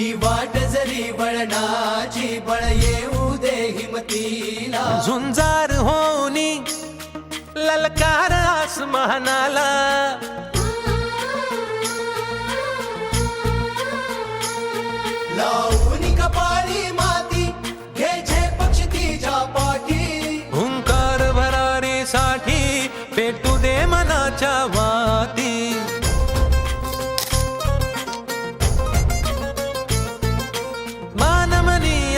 ही वाट जरी वळणाची बळ येऊ दे हिमतीला. झुंजार होनी ललकार आसमानाला. लावून कपाळी माती घे पक्ष तिच्या पाठी. हुंकार भरारीसाठी पेटू दे मनाच्या